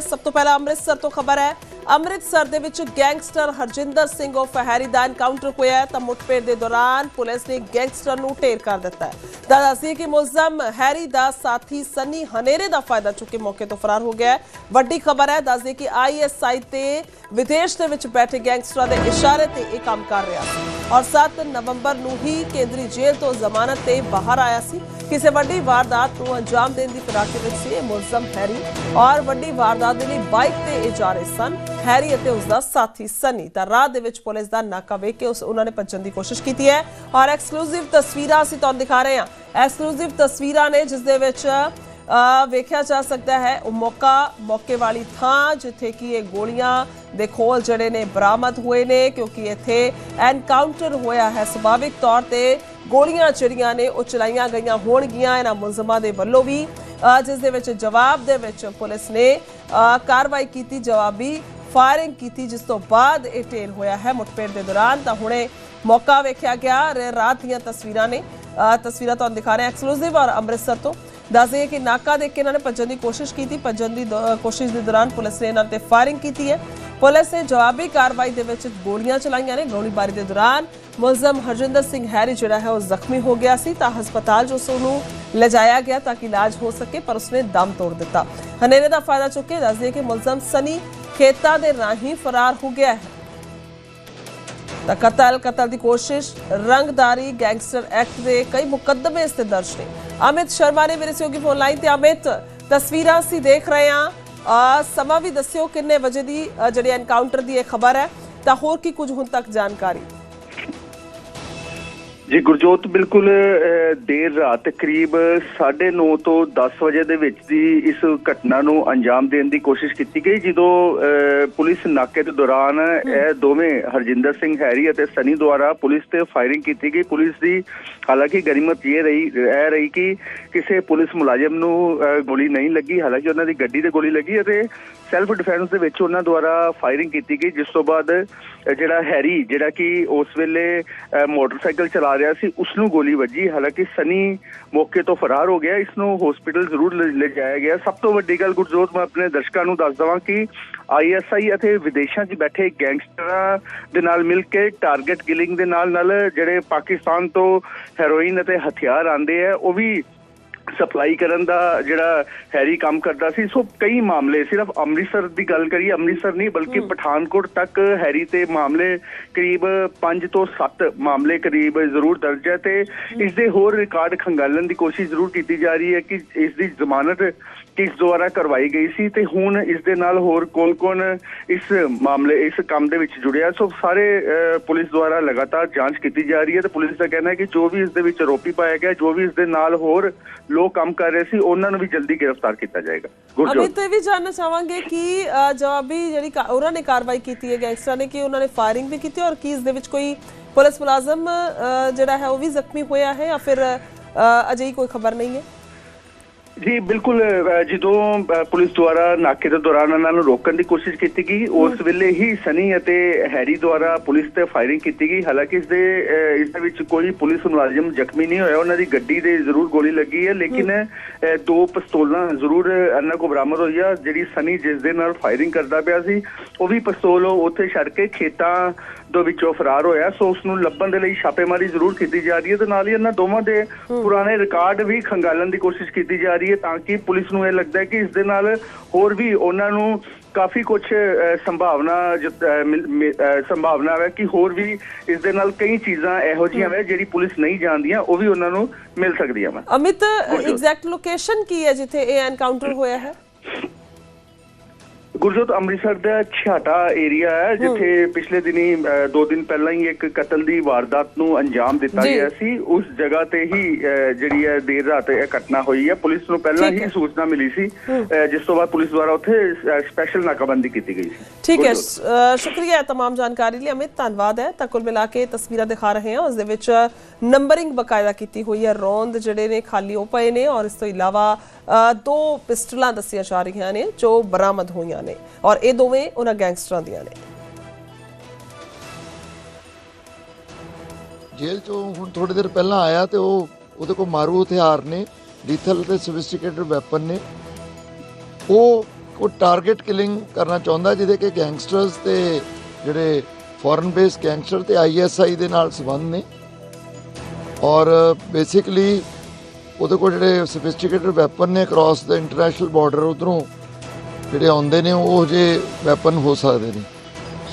ਸਭ ਤੋਂ ਪਹਿਲਾਂ ਅੰਮ੍ਰਿਤਸਰ ਤੋਂ ਖਬਰ ਹੈ। ਅੰਮ੍ਰਿਤਸਰ ਦੇ ਵਿੱਚ ਗੈਂਗਸਟਰ ਹਰਜਿੰਦਰ ਸਿੰਘ ਉਫ ਹੈਰੀ ਦਾ ਐਨਕਾਊਂਟਰ ਹੋਇਆ ਤਾਂ ਮੁੱਠਭੇੜ ਦੇ ਦੌਰਾਨ ਪੁਲਿਸ ਨੇ ਗੈਂਗਸਟਰ ਨੂੰ ਢੇਰ ਕਰ ਦਿੱਤਾ ਹੈ। ਤਾਂ ਕਿ ਮੁਲਜ਼ਮ ਹੈਰੀ ਦਾ ਸਾਥੀ ਸਨੀ ਹਨੇਰੇ ਦਾ ਫਾਇਦਾ ਚੁੱਕ ਕੇ ਮੌਕੇ ਤੋਂ ਫਰਾਰ ਹੋ ਗਿਆ ਵੱਡੀ ਖਬਰ ਹੈ, ਦੱਸਦੀ ਕਿ ਆਈਐਸਆਈ ਤੇ ਵਿਦੇਸ਼ ਦੇ ਵਿੱਚ ਬੈਠੇ ਗੈਂਗਸਟਰਾਂ ਦੇ ਇਸ਼ਾਰੇ ਤੇ ਇਹ ਕੰਮ ਕਰ ਰਿਹਾ ਸੀ। ਔਰ 7 ਨਵੰਬਰ ਨੂੰ ਹੀ ਕੇਂਦਰੀ ਜੇਲ੍ਹ ਤੋਂ ਜ਼ਮਾਨਤ ਤੇ ਬਾਹਰ ਆਇਆ ਸੀ। ਕਿਸੇ ਵੱਡੀ ਵਾਰਦਾਤ ਨੂੰ ਅੰਜਾਮ ਦੇਣ ਦੀ ਫਿਰਾਕ ਵਿੱਚ ਸੀ ਮੁਲਜ਼ਮ ਹੈਰੀ ਔਰ ਵੱਡੀ ਵਾਰਦਾਤ ਦੇ ਲਈ ਬਾਈਕ ਤੇ ਇਹ ਜਾ ਰਹੇ ਸਨ। ਹੈਰੀ ਅਤੇ ਉਸ ਦਾ ਸਾਥੀ ਸਨੀ ਤਾਂ ਰਾਹ ਦੇ ਵਿੱਚ ਪੁਲਿਸ ਦਾ ਨਾਕਾ ਵੇਖ ਕੇ ਉਸ, ਉਹਨਾਂ ਨੇ ਭੱਜਣ ਦੀ ਕੋਸ਼ਿਸ਼ ਕੀਤੀ ਹੈ ਔਰ ਐਕਸਕਲੂਸਿਵ ਤਸਵੀਰਾਂ ਅਸੀਂ ਤੁਹਾਨੂੰ ਦਿਖਾ ਰਹੇ ਹਾਂ। ਐਕਸਕਲੂਸਿਵ ਤਸਵੀਰਾਂ ਨੇ ਜਿਸ ਦੇ ਵਿੱਚ ਵੇਖਿਆ ਜਾ ਸਕਦਾ ਹੈ ਉਹ ਮੌਕਾ, ਮੌਕੇ ਵਾਲੀ ਥਾਂ ਜਿੱਥੇ ਕਿ ਇਹ ਗੋਲੀਆਂ ਦੇ ਖੋਲ ਜਿਹੜੇ ਨੇ ਬਰਾਮਦ ਹੋਏ ਨੇ ਕਿਉਂਕਿ ਇੱਥੇ ਐਨਕਾਊਂਟਰ ਹੋਇਆ ਹੈ। ਸੁਭਾਵਿਕ ਤੌਰ ਤੇ ਗੋਲੀਆਂ ਜਿਹੜੀਆਂ ਨੇ ਉਹ ਚਲਾਈਆਂ ਗਈਆਂ ਹੋਣਗੀਆਂ। ਇਹਨਾਂ ਮੁਲਜ਼ਮਾਂ ਦੇ ਵੱਲੋਂ ਵੀ ਜਿਸ ਦੇ ਵਿੱਚ ਜਵਾਬ ਦੇ ਵਿੱਚ ਪੁਲਿਸ ਨੇ ਕਾਰਵਾਈ ਕੀਤੀ, ਜਵਾਬੀ ਫਾਇਰਿੰਗ ਕੀਤੀ, ਜਿਸ ਤੋਂ ਬਾਅਦ ਇਹ ਢੇਰ ਹੋਇਆ ਹੈ ਮੁੱਠਭੇੜ ਦੇ ਦੌਰਾਨ। ਤਾਂ ਹੁਣੇ ਮੌਕਾ ਵੇਖਿਆ ਗਿਆ ਰ- ਰਾਤ ਦੀਆਂ ਤਸਵੀਰਾਂ ਨੇ। ਤਸਵੀਰਾਂ ਤੁਹਾਨੂੰ ਦਿਖਾ ਰਹੇ ਐਕਸਕਲੂਸਿਵ ਔਰ ਅੰਮ੍ਰਿਤਸਰ ਤੋਂ। ਦੱਸ ਦਈਏ ਕਿ ਨਾਕਾ ਦੇਖ ਕੇ ਇਹਨਾਂ ਨੇ ਭੱਜਣ ਦੀ ਕੋਸ਼ਿਸ਼ ਕੀਤੀ। ਭੱਜਣ ਦੀ ਦੌ- ਕੋਸ਼ਿਸ਼ ਦੇ ਦੌਰਾਨ ਪੁਲਿਸ ਨੇ ਇਹਨਾਂ ਤੇ ਫਾਇਰਿੰਗ ਕੀਤੀ ਹੈ। ਪੁਲਿਸ ਨੇ ਜਵਾਬੀ ਕਾਰਵਾਈ ਦੇ ਵਿੱਚ ਗੋਲੀਆਂ ਚਲਾਈਆਂ ਨੇ। ਗੋਲੀਬਾਰੀ ਦੇ ਦੌਰਾਨ ਮੁਲਜ਼ਮ ਹਰਜਿੰਦਰ ਸਿੰਘ ਹੈਰੀ ਜਿਹੜਾ ਹੈ ਉਹ ਜ਼ਖਮੀ ਹੋ ਗਿਆ ਸੀ। ਤਾਂ ਹਸਪਤਾਲ 'ਚ ਉਸ ਨੂੰ ਲਿਜਾਇਆ ਗਿਆ ਤਾਂ ਕਿ ਇਲਾਜ ਹੋ ਸਕੇ, ਪਰ ਉਸਨੇ ਦਮ ਤੋੜ ਦਿੱਤਾ। ਹਨੇਰੇ ਦਾ ਫਾਇਦਾ ਚੁੱਕ ਕੇ ਦੱਸ ਕਿ ਮੁਲਜ਼ਮ ਸਨੀ ਖੇਤਾਂ ਦੇ ਰਾਹੀਂ ਫਰਾਰ ਹੋ ਗਿਆ ਹੈ। ਤਾਂ ਕਤਲ ਕਤਲ ਦੀ ਕੋਸ਼ਿਸ਼, ਰੰਗਦਾਰੀ, ਗੈਂਗਸਟਰ ਐਕਟ ਦੇ ਕਈ ਮੁਕੱਦਮੇ ਇਸ ਤੇ ਦਰਜ ਨੇ। ਅਮਿਤ ਸ਼ਰਮਾ ਨੇ ਮੇਰੇ ਸਹਿਯੋਗੀ ਫੋਨ ਲਾਈਨ ਤੇ। ਅਮਿਤ, ਤਸਵੀਰਾਂ ਅਸੀਂ ਦੇਖ ਰਹੇ ਹਾਂ। ਸਮਾਂ ਵੀ ਦੱਸਿਓ ਕਿੰਨੇ ਵਜੇ ਦੀ ਅਹ ਜਿਹੜੀ ਐਨਕਾਊਂਟਰ ਦੀ ਇਹ ਖਬਰ ਹੈ, ਤਾਂ ਹੋਰ ਕੀ ਕੁਝ ਹੁਣ ਤੱਕ ਜਾਣਕਾਰੀ। ਜੀ ਗੁਰਜੋਤ ਬਿਲਕੁਲ ਦੇਰ ਰਾਤ ਕਰੀਬ 9:30 ਤੋਂ 10 ਵਜੇ ਦੇ ਵਿੱਚ ਦੀ ਇਸ ਘਟਨਾ ਨੂੰ ਅੰਜਾਮ ਦੇਣ ਦੀ ਕੋਸ਼ਿਸ਼ ਕੀਤੀ ਗਈ ਜਦੋਂ ਪੁਲਿਸ ਨਾਕੇ ਦੇ ਦੌਰਾਨ ਇਹ ਦੋਵੇਂ ਹਰਜਿੰਦਰ ਸਿੰਘ ਹੈਰੀ ਅਤੇ ਸਨੀ ਦੁਆਰਾ ਪੁਲਿਸ ਤੇ ਫਾਇਰਿੰਗ ਕੀਤੀ ਗਈ। ਪੁਲਿਸ ਦੀ ਹਾਲਾਂਕਿ ਗਨੀਮਤ ਇਹ ਰਹੀ ਇਹ ਰਹੀ ਕਿ ਕਿਸੇ ਪੁਲਿਸ ਮੁਲਾਜ਼ਮ ਨੂੰ ਗੋਲੀ ਨਹੀਂ ਲੱਗੀ। ਹਾਲਾਂਕਿ ਉਹਨਾਂ ਦੀ ਗੱਡੀ ਤੇ ਗੋਲੀ ਲੱਗੀ ਅਤੇ ਸੈਲਫ ਡਿਫੈਂਸ ਦੇ ਵਿੱਚ ਉਹਨਾਂ ਦੁਆਰਾ ਫਾਇਰਿੰਗ ਕੀਤੀ ਗਈ, ਜਿਸ ਤੋਂ ਬਾਅਦ ਜਿਹੜਾ ਹੈਰੀ ਜਿਹੜਾ ਕਿ ਉਸ ਵੇਲੇ ਮੋਟਰਸਾਈਕਲ ਚਲਾ ਰਿਹਾ ਸੀ ਉਸ ਨੂੰ ਗੋਲੀ ਵੱਜੀ। ਹਾਲਾਂਕਿ ਸਨੀ ਮੌਕੇ ਤੋਂ ਫਰਾਰ ਹੋ ਗਿਆ। ਇਸ ਨੂੰ ਹਸਪੀਟਲ ਜ਼ਰੂਰ ਲੈ ਲੈ ਜਾਇਆ ਗਿਆ। ਸਭ ਤੋਂ ਵੱਡੀ ਗੱਲ ਗੁਰਜੋਤ, ਮੈਂ ਆਪਣੇ ਦਰਸ਼ਕਾਂ ਨੂੰ ਦੱਸ ਦਵਾਂ ਕਿ ਆਈਐਸਆਈ ਅਤੇ ਵਿਦੇਸ਼ਾਂ 'ਚ ਬੈਠੇ ਗੈਂਗਸਟਰਾਂ ਦੇ ਨਾਲ ਮਿਲ ਕੇ ਟਾਰਗੇਟ ਕਿਲਿੰਗ ਦੇ ਨਾਲ ਨਾਲ ਜਿਹੜੇ ਪਾਕਿਸਤਾਨ ਤੋਂ ਹੈਰੋਇਨ ਅਤੇ ਹਥਿਆਰ ਆਂਦੇ ਆ, ਉਹ ਵੀ ਸਪਲਾਈ ਕਰਨ ਦਾ ਜਿਹੜਾ ਹੈਰੀ ਕੰਮ ਕਰਦਾ ਸੀ ਸੋ ਕਈ ਮਾਮਲੇ ਸਿਰਫ ਅੰਮ੍ਰਿਤਸਰ ਦੀ ਗੱਲ ਕਰੀਏ ਅੰਮ੍ਰਿਤਸਰ ਨਹੀਂ ਬਲਕਿ ਪਠਾਨਕੋਟ ਤੱਕ ਹੈਰੀ ਤੇ ਮਾਮਲੇ ਕਰੀਬ 5 ਤੋਂ 7 ਮਾਮਲੇ ਕਰੀਬ ਜ਼ਰੂਰ ਦਰਜ ਹੈ ਤੇ ਇਸ ਦੇ ਹੋਰ ਰਿਕਾਰਡ ਖੰਗਾਲਣ ਦੀ ਕੋਸ਼ਿਸ਼ ਜ਼ਰੂਰ ਕੀਤੀ ਜਾ ਰਹੀ ਹੈ ਕਿ ਇਸ ਦੀ ਜ਼ਮਾਨਤ ਕਿਸ ਦੁਆਰਾ ਕਰਵਾਈ ਗਈ ਸੀ ਤੇ ਹੁਣ ਇਸ ਦੇ ਨਾਲ ਹੋਰ ਕੌਣ-ਕੌਣ ਇਸ ਮਾਮਲੇ ਇਸ ਕੰਮ ਦੇ ਵਿੱਚ ਜੁੜਿਆ। ਸੋ ਸਾਰੇ ਪੁਲਿਸ ਦੁਆਰਾ ਲਗਾਤਾਰ ਜਾਂਚ ਕੀਤੀ ਜਾ ਰਹੀ ਹੈ ਤੇ ਪੁਲਿਸ ਦਾ ਕਹਿਣਾ ਹੈ ਕਿ ਜੋ ਵੀ ਇਸ ਦੇ ਵਿੱਚ ਆਰੋਪੀ ਪਾਇਆ ਗਿਆ ਜੋ ਵੀ ਇਸ ਦੇ ਨਾਲ ਹੋਰ ਲੋਕ ਕੰਮ ਕਰ ਰਹੇ ਸੀ ਉਹਨਾਂ ਨੂੰ ਵੀ ਜਲਦੀ ਗ੍ਰਿਫਤਾਰ ਕੀਤਾ ਜਾਏਗਾ। ਅਮਿਤ ਇਹ ਵੀ ਜਾਣਨਾ ਚਾਹਾਂਗੇ ਕਿ ਜਵਾਬੀ ਜਿਹੜੀ ਉਹਨਾਂ ਨੇ ਕਾਰਵਾਈ ਕੀਤੀ ਹੈ ਗੈਂਗਸਟਰਾਂ ਨੇ ਕਿ ਉਹਨਾਂ ਨੇ ਫਾਇਰਿੰਗ ਵੀ ਕੀਤੀ ਔਰ ਕੀ ਇਸ ਦੇ ਵਿੱਚ ਕੋਈ ਪੁਲਿਸ ਮੁਲਾਜ਼ਮ ਜਿਹੜਾ ਹੈ ਉਹ ਵੀ ਜ਼ਖਮੀ ਹੋਇਆ ਹੈ ਜਾਂ ਫਿਰ ਅਹ, ਕੋਈ ਖਬਰ ਨਹੀਂ ਹੈ? ਜੀ ਬਿਲਕੁਲ ਜਦੋਂ ਪੁਲਿਸ ਦੁਆਰਾ ਨਾਕੇ ਦੇ ਦੌਰਾਨ ਉਹਨਾਂ ਨੂੰ ਰੋਕਣ ਦੀ ਕੋਸ਼ਿਸ਼ ਕੀਤੀ ਗਈ ਉਸ ਵੇਲੇ ਹੀ ਸਨੀ ਅਤੇ ਹੈਰੀ ਦੁਆਰਾ ਪੁਲਿਸ ਤੇ ਫਾਇਰਿੰਗ ਕੀਤੀ ਗਈ। ਹਾਲਾਂਕਿ ਇਸ ਦੇ ਇਸ ਦੇ ਵਿੱਚ ਕੋਈ ਪੁਲਿਸ ਮੁਲਾਜ਼ਮ ਜ਼ਖਮੀ ਨਹੀਂ ਹੋਇਆ। ਉਹਨਾਂ ਦੀ ਗੱਡੀ ਦੇ ਜ਼ਰੂਰ ਗੋਲੀ ਲੱਗੀ ਹੈ ਲੇਕਿਨ ਦੋ ਪਿਸਤੌਲਾਂ ਜ਼ਰੂਰ ਇਹਨਾਂ ਕੋ ਬਰਾਮਦ ਹੋਈ ਆ ਜਿਹੜੀ ਸਨੀ ਜਿਸ ਦੇ ਨਾਲ ਫਾਇਰਿੰਗ ਕਰਦਾ ਪਿਆ ਸੀ ਉਹ ਵੀ ਪਿਸਤੌਲ ਉੱਥੇ ਛੱਡ ਕੇ ਖੇਤਾਂ ਦੇ ਵਿੱਚੋਂ ਫਰਾਰ ਹੋਇਆ। ਸੋ ਉਸ ਨੂੰ ਲੱਭਣ ਦੇ ਲਈ ਛਾਪੇਮਾਰੀ ਜ਼ਰੂਰ ਕੀਤੀ ਜਾ ਰਹੀ ਹੈ ਤੇ ਨਾਲ ਹੀ ਇਹਨਾਂ ਦੋਵਾਂ ਦੇ ਪੁਰਾਣੇ ਰਿਕਾਰਡ ਵੀ ਖੰਗਾਲਣ ਦੀ ਕੋਸ਼ਿਸ਼ ਕੀਤੀ ਜਾ ਰਹੀ ਹੈ ਤਾਂ ਕਿ ਪੁਲਿਸ ਨੂੰ ਇਹ ਲੱਗਦਾ ਹੈ ਕਿ ਇਸ ਦੇ ਨਾਲ ਹੋਰ ਵੀ ਉਹਨਾਂ ਨੂੰ ਕਾਫੀ ਕੁਝ ਸੰਭਾਵਨਾ ਸੰਭਾਵਨਾ ਹੈ ਕਿ ਹੋਰ ਵੀ ਇਸ ਦੇ ਨਾਲ ਕਈ ਚੀਜ਼ਾਂ ਇਹੋ ਜਿਹੀਆਂ ਹੈ। ਜਿਹੜੀ ਪੁਲਿਸ ਨਹੀਂ ਜਾਣਦੀਆਂ ਉਹ ਵੀ ਉਹਨਾਂ ਨੂੰ ਮਿਲ ਸਕਦੀਆਂ ਵਾ। ਅਮਿਤ ਐਗਜ਼ੈਕਟ ਲੋਕੇਸ਼ਨ ਕੀ ਹੈ ਜਿੱਥੇ ਇਹ ਐਨਕਾਊਂਟਰ ਹੋਇਆ ਹੈ? ਗੁਰਜੋਤ ਅੰਮ੍ਰਿਤਸਰ ਦਾ ਛਾਟਾ ਏਰੀਆ ਹੈ ਜਿੱਥੇ ਪਿਛਲੇ ਦਿਨੀ ਅਹ, ਦੋ ਦਿਨ ਪਹਿਲਾਂ ਹੀ ਇੱਕ ਕਤਲ ਦੀ ਵਾਰਦਾਤ ਨੂੰ ਅੰਜਾਮ ਦਿੱਤਾ ਜੀ। ਗਿਆ ਸੀ ਉਸ ਜਗ੍ਹਾ ਤੇ ਹੀ ਅਹ, ਜਿਹੜੀ ਹੈ ਦੇਰ ਰਾਤ ਇਹ ਘਟਨਾ ਹੋਈ ਹੈ ਪੁਲਿਸ ਨੂੰ ਪਹਿਲਾਂ ਠੀਕ ਹੈ। ਹੀ ਸੂਚਨਾ ਮਿਲੀ ਸੀ ਅਹ, ਜਿਸ ਤੋਂ ਬਾਅਦ ਪੁਲਿਸ ਦੁਆਰਾ ਉੱਥੇ ਸਪੈਸ਼ਲ ਨਾਕਾਬੰਦੀ ਕੀਤੀ ਗਈ ਸੀ ਠੀਕ ਹੈ ਗੁਰਜੋਤ। ਅ, ਸ਼ੁਕਰੀਆ तमाम ਜਾਣਕਾਰੀ ਲਈ ਅਮਿਤ ਧੰਨਵਾਦ ਹੈ ਤਾਂ ਕੁੱਲ ਮਿਲਾ ਕੇ ਤਸਵੀਰਾਂ ਦਿਖਾ ਰਹੇ ਹਾਂ ਉਸ ਦੇ ਵਿੱਚ ਨੰਬਰਿੰਗ ਬਕਾਇਦਾ ਕੀਤੀ ਹੋਈ ਹੈ ਰੌਂਦ ਜਿਹੜੇ ਨੇ ਖਾਲੀ ਹੋ ਪਏ ਨੇ ਔਰ ਇਸ ਤੋਂ ਇਲਾਵਾ ਅ, ਦੋ ਪਿਸਟਲਾਂ ਦੱਸੀਆਂ ਜਾ ਰਹੀਆਂ ਨੇ ਜੋ ਬਰਾਮਦ ਹੋਈਆਂ ਨੇ ਔਰ ਇਹ ਦੋਵੇਂ ਉਹਨਾਂ ਗੈਂਗਸਟਰਾਂ ਦੀਆਂ ਨੇ। ਜੇਲ੍ਹ ਚੋਂ ਹੁਣ ਥੋੜੀ ਦੇਰ ਪਹਿਲਾਂ ਆਇਆ ਤੇ ਉਹ ਉਹਦੇ ਕੋਲ ਮਾਰੂ ਹਥਿਆਰ ਨੇ ਲੀਥਲ ਤੇ ਸੋਫਿਸਟੀਕੇਟਡ ਵੈਪਨ ਨੇ। ਉਹ ਉਹ ਟਾਰਗੇਟ ਕਿਲਿੰਗ ਕਰਨਾ ਚਾਹੁੰਦਾ ਜਿਹਦੇ ਕਿ ਗੈਂਗਸਟਰਸ ਤੇ ਜਿਹੜੇ ਫੋਰਨ ਬੇਸ ਗੈਂਗਸਟਰ ਤੇ ਆਈਐਸਆਈ ਦੇ ਨਾਲ ਸੰਬੰਧ ਨੇ। ਔਰ ਬੇਸਿਕਲੀ ਉਹਦੇ ਕੋਲ ਜਿਹੜੇ ਸਫਿਸਟੀਕੇਟਡ ਵੈਪਨ ਨੇ ਕ੍ਰਾਸ ਦਾ ਇੰਟਰਨੈਸ਼ਨਲ ਬਾਰਡਰ ਉਧਰੋਂ ਜਿਹੜੇ ਆਉਂਦੇ ਨੇ, ਉਹ ਜੇ ਵੈਪਨ ਹੋ ਸਕਦੇ ਨੇ।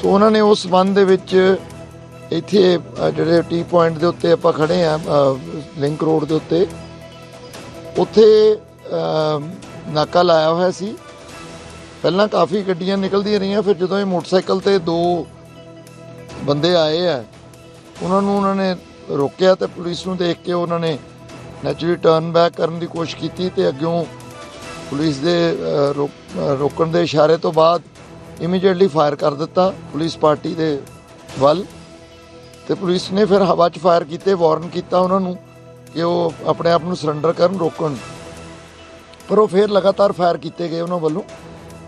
ਸੋ ਉਹਨਾਂ ਨੇ ਉਸ ਸੰਬੰਧ ਦੇ ਵਿੱਚ ਇੱਥੇ ਜਿਹੜੇ ਟੀ ਪੁਆਇੰਟ ਦੇ ਉੱਤੇ ਆਪਾਂ ਖੜੇ ਆ ਲਿੰਕ ਰੋਡ ਦੇ ਉੱਤੇ, ਉੱਥੇ ਨਾਕਾ ਲਾਇਆ ਹੋਇਆ ਸੀ। ਪਹਿਲਾਂ ਕਾਫੀ ਗੱਡੀਆਂ ਨਿਕਲਦੀਆਂ ਰਹੀਆਂ, ਫਿਰ ਜਦੋਂ ਇਹ ਮੋਟਰਸਾਈਕਲ ਤੇ ਦੋ ਬੰਦੇ ਆਏ ਆ, ਉਹਨਾਂ ਨੂੰ ਉਹਨਾਂ ਨੇ ਰੋਕਿਆ ਤੇ ਪੁਲਿਸ ਨੂੰ ਦੇਖ ਕੇ ਉਹਨਾਂ ਨੇ ਨੈਚੁਰਲੀ ਟਰਨ ਬੈਕ ਕਰਨ ਦੀ ਕੋਸ਼ਿਸ਼ ਕੀਤੀ ਤੇ ਅੱਗਿਓਂ ਪੁਲਿਸ ਦੇ ਰੋਕ- ਰੋਕਣ ਦੇ ਇਸ਼ਾਰੇ ਤੋਂ ਬਾਅਦ ਇਮੀਡੀਏਟਲੀ ਫਾਇਰ ਕਰ ਦਿੱਤਾ ਪੁਲਿਸ ਪਾਰਟੀ ਦੇ ਵੱਲ। ਤੇ ਪੁਲਿਸ ਨੇ ਫਿਰ ਹਵਾ 'ਚ ਫਾਇਰ ਕੀਤੇ ਵਾਰਨ ਕੀਤਾ ਉਹਨਾਂ ਨੂੰ ਕਿ ਉਹ ਆਪਣੇ ਆਪ ਨੂੰ ਸਰੈਂਡਰ ਕਰਨ, ਰੋਕਣ। ਪਰ ਉਹ ਫਿਰ ਲਗਾਤਾਰ ਫਾਇਰ ਕੀਤੇ ਗਏ ਉਹਨਾਂ ਵੱਲੋਂ।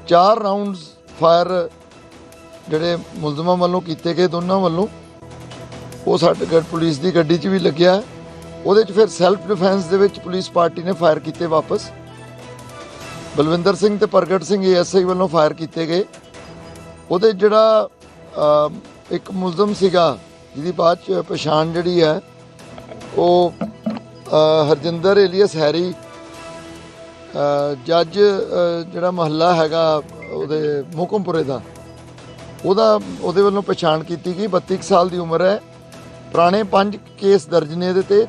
ਚਾਰ ਰਾਉਂਡਸ ਫਾਇਰ ਜਿਹੜੇ ਮੁਲਜ਼ਮਾਂ ਵੱਲੋਂ ਕੀਤੇ ਗਏ ਦੋਨਾਂ ਵੱਲੋਂ, ਉਹ ਸਾਡੇ ਗੱਡ ਪੁਲਿਸ ਦੀ ਗੱਡੀ 'ਚ ਵੀ ਲੱਗਿਆ। ਉਹਦੇ 'ਚ ਫਿਰ ਸੈਲਫ ਡਿਫੈਂਸ ਦੇ ਵਿੱਚ ਪੁਲਿਸ ਪਾਰਟੀ ਨੇ ਫਾਇਰ ਕੀਤੇ ਵਾਪਸ। ਬਲਵਿੰਦਰ ਸਿੰਘ ਤੇ ਪ੍ਰਗਟ ਸਿੰਘ ਏਐਸਆਈ ਵੱਲੋਂ ਫਾਇਰ ਕੀਤੇ ਗਏ। ਉਹਦੇ ਜਿਹੜਾ ਇੱਕ ਮੁਲਜ਼ਮ ਸੀਗਾ, ਜਿਹਦੀ ਬਾਅਦ ਚ ਪਛਾਣ ਜਿਹੜੀ ਹੈ, ਉਹ ਹਰਜਿੰਦਰ ਏਲੀਅਸ ਹੈਰੀ ਜੱਜ ਜਿਹੜਾ ਮਹੱਲਾ ਹੈਗਾ ਉਹਦੇ ਮੁਕਮਪੁਰੇ ਦਾ, ਉਹਦਾ, ਉਹਦੇ ਵੱਲੋਂ ਪਛਾਣ ਕੀਤੀ ਗਈ। 32 ਕੁ ਸਾਲ ਦੀ ਉਮਰ ਹੈ। ਪੁਰਾਣੇ ਪੰਜ ਕੇਸ ਦਰਜ ਨੇ ਇਹਦੇ ਤੇ।